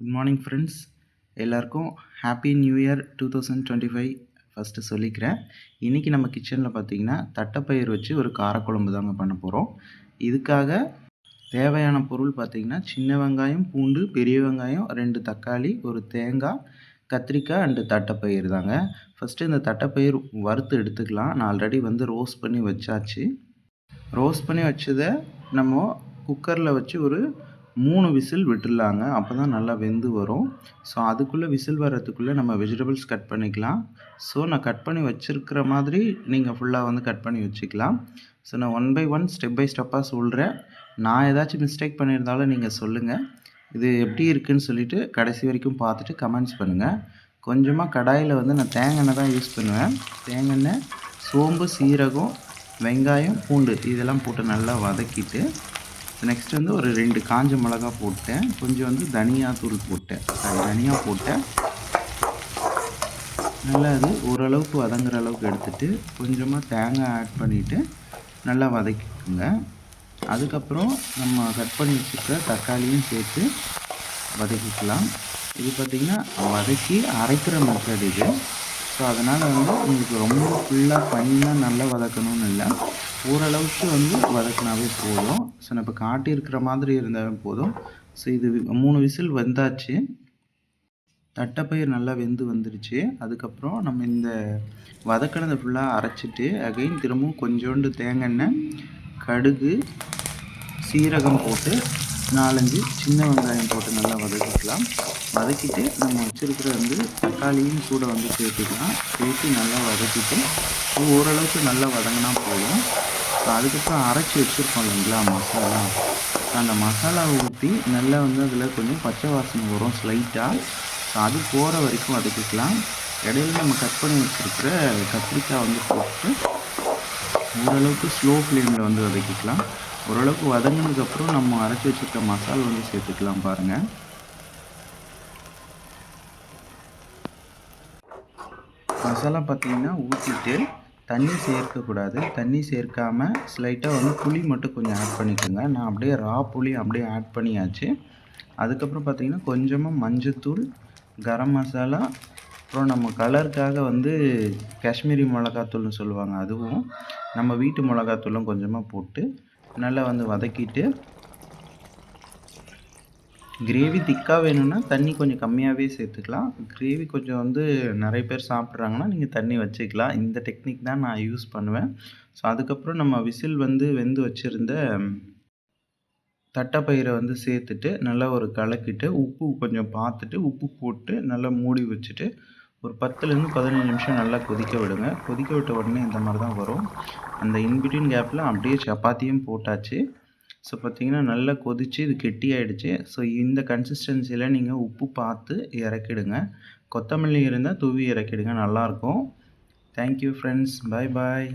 Good morning friends எல்லாருக்கும் happy new year two thousand twenty five first சொல்லிக்கிறேன். இன்றைக்கி நம்ம கிச்சனில் பார்த்தீங்கன்னா தட்டைப்பயிர் வச்சு ஒரு காரக்குழம்பு தாங்க பண்ண போகிறோம் இதுக்காக தேவையான பொருள் பார்த்திங்கன்னா சின்ன வெங்காயம் பூண்டு பெரிய வெங்காயம் ரெண்டு தக்காளி ஒரு தேங்காய் கத்திரிக்காய் அண்டு தட்டைப்பயிர் தாங்க. ஃபஸ்ட்டு இந்த தட்டைப்பயிர் வறுத்து எடுத்துக்கலாம். நான் ஆல்ரெடி வந்து ரோஸ்ட் பண்ணி வச்சாச்சு. ரோஸ்ட் பண்ணி வச்சதை நம்ம குக்கரில் வச்சு ஒரு மூணு விசில் விட்டுடலாங்க அப்போ தான் நல்லா வெந்து வரும். ஸோ அதுக்குள்ளே விசில் வர்றதுக்குள்ளே நம்ம வெஜிடபிள்ஸ் கட் பண்ணிக்கலாம். ஸோ நான் கட் பண்ணி வச்சுருக்கிற மாதிரி நீங்கள் ஃபுல்லாக வந்து கட் பண்ணி வச்சுக்கலாம். ஸோ நான் one by one step by ஸ்டெப்பாக சொல்கிறேன் நான் ஏதாச்சும் மிஸ்டேக் பண்ணியிருந்தாலும் நீங்கள் சொல்லுங்கள் இது எப்படி இருக்குதுன்னு சொல்லிவிட்டு கடைசி வரைக்கும் பார்த்துட்டு கமெண்ட்ஸ் பண்ணுங்கள் கொஞ்சமாக கடாயில் வந்து நான் தேங்காய் தான் யூஸ் பண்ணுவேன். தேங்காய் சோம்பு சீரகம் வெங்காயம் பூண்டு இதெல்லாம் போட்டு நல்லா வதக்கிட்டு நெக்ஸ்ட் வந்து ஒரு ரெண்டு காஞ்ச மிளகா போட்டேன். கொஞ்சம் வந்து தனியாத்தூள் போட்டேன். தனியாக போட்டேன். நல்லா அது ஓரளவுக்கு வதங்குற அளவுக்கு எடுத்துகிட்டு கொஞ்சமாக தேங்காய் ஆட் பண்ணிவிட்டு நல்லா வதக்கிக்கோங்க. அதுக்கப்புறம் நம்ம கட் பண்ணி வச்சுருக்க தக்காளியும் சேர்த்து வதக்கிக்கலாம். இது பார்த்திங்கன்னா வதக்கி அரைக்கிற மெத்தட் இது. ஸோ அதனால் வந்து உங்களுக்கு ரொம்ப ஃபுல்லாக ஃபைனாக நல்லா வதக்கணும்னு இல்லை. ஓரளவுக்கு வந்து வதக்கினாவே போதும். ஸோ நம்ம இப்போ காட்டியிருக்கிற மாதிரி இருந்தாலும் போதும். ஸோ இது மூணு விசில் வந்தாச்சு. தட்டைப்பயிர் நல்லா வெந்து வந்துருச்சு. அதுக்கப்புறம் நம்ம இந்த வதக்கினதை ஃபுல்லாக அரைச்சிட்டு அகைன் திரும்பவும் கொஞ்சோண்டு தேங்காய் எண்ணெய் கடுகு சீரகம் போட்டு நாலஞ்சு சின்ன வெங்காயம் போட்டு நல்லா வதக்கிக்கலாம். வதக்கிட்டு நம்ம வச்சுருக்கிற வந்து தக்காளியும் கூட வந்து சேர்த்துக்கலாம். சேர்த்து நல்லா வதக்கிட்டு ஓரளவுக்கு நல்லா வதங்கினா போதும். ஸோ அதுக்கப்புறம் அரைச்சி வச்சுருக்கோம் இல்லைங்களா மசாலா. அந்த மசாலாவை ஊற்றி நல்லா வந்து அதில் கொஞ்சம் பச்சை வாசனை வரும் ஸ்லைட்டாக ஸோ அது போகிற வரைக்கும் வதக்கிக்கலாம். இடையில நம்ம கட் பண்ணி வச்சுருக்கிற கத்திரிக்காய் வந்து போட்டு ஓரளவுக்கு ஸ்லோ ஃப்ளேமில் வந்து வதக்கிக்கலாம். ஓரளவுக்கு வதங்கினதுக்கப்புறம் நம்ம அரைச்சி வச்சுருக்க மசாலா வந்து சேர்த்துக்கலாம் பாருங்கள் மசாலா பார்த்திங்கன்னா ஊற்றிட்டு தண்ணி சேர்க்கக்கூடாது தண்ணி சேர்க்காமல் ஸ்லைட்டாக வந்து புளி மட்டும் கொஞ்சம் ஆட் பண்ணிக்கோங்க. நான் அப்படியே ரா புளி அப்படியே ஆட் பண்ணியாச்சு. அதுக்கப்புறம் பார்த்திங்கன்னா கொஞ்சமாக மஞ்சத்தூள் கரம் மசாலா அப்புறம் நம்ம கலருக்காக வந்து காஷ்மீரி மிளகாத்தூள்னு சொல்லுவாங்க அதுவும் நம்ம வீட்டு மிளகாத்தூளும் கொஞ்சமாக போட்டு நல்லா வந்து வதக்கிட்டு கிரேவி திக்காக வேணும்னா தண்ணி கொஞ்சம் கம்மியாகவே சேர்த்துக்கலாம். கிரேவி கொஞ்சம் வந்து நிறைய பேர் சாப்பிட்றாங்கன்னா நீங்கள் தண்ணி வச்சுக்கலாம். இந்த டெக்னிக் தான் நான் யூஸ் பண்ணுவேன். ஸோ அதுக்கப்புறம் நம்ம விசில் வந்து வெந்து வச்சுருந்த தட்டைப்பயிரை வந்து சேர்த்துட்டு நல்லா ஒரு கலக்கிட்டு உப்பு கொஞ்சம் பார்த்துட்டு உப்பு போட்டு நல்லா மூடி வச்சுட்டு ஒரு பத்துலேருந்து பதினஞ்சு நிமிஷம் நல்லா கொதிக்க விடுங்க. கொதிக்க விட்ட உடனே இந்த மாதிரி தான் வரும். அந்த இன்பிட்வீன் கேப்பில் அப்படியே சப்பாத்தியும் போட்டாச்சு. ஸோ பார்த்திங்கன்னா நல்லா கொதித்து இது கெட்டி ஆகிடுச்சு ஸோ இந்த கன்சிஸ்டன்சியில் நீங்கள் உப்பு பார்த்து இறக்கிடுங்க. கொத்தமல்லி இருந்தால் தூவி இறக்கிடுங்க. நல்லாயிருக்கும். தேங்க்யூ ஃப்ரெண்ட்ஸ் பாய் பாய்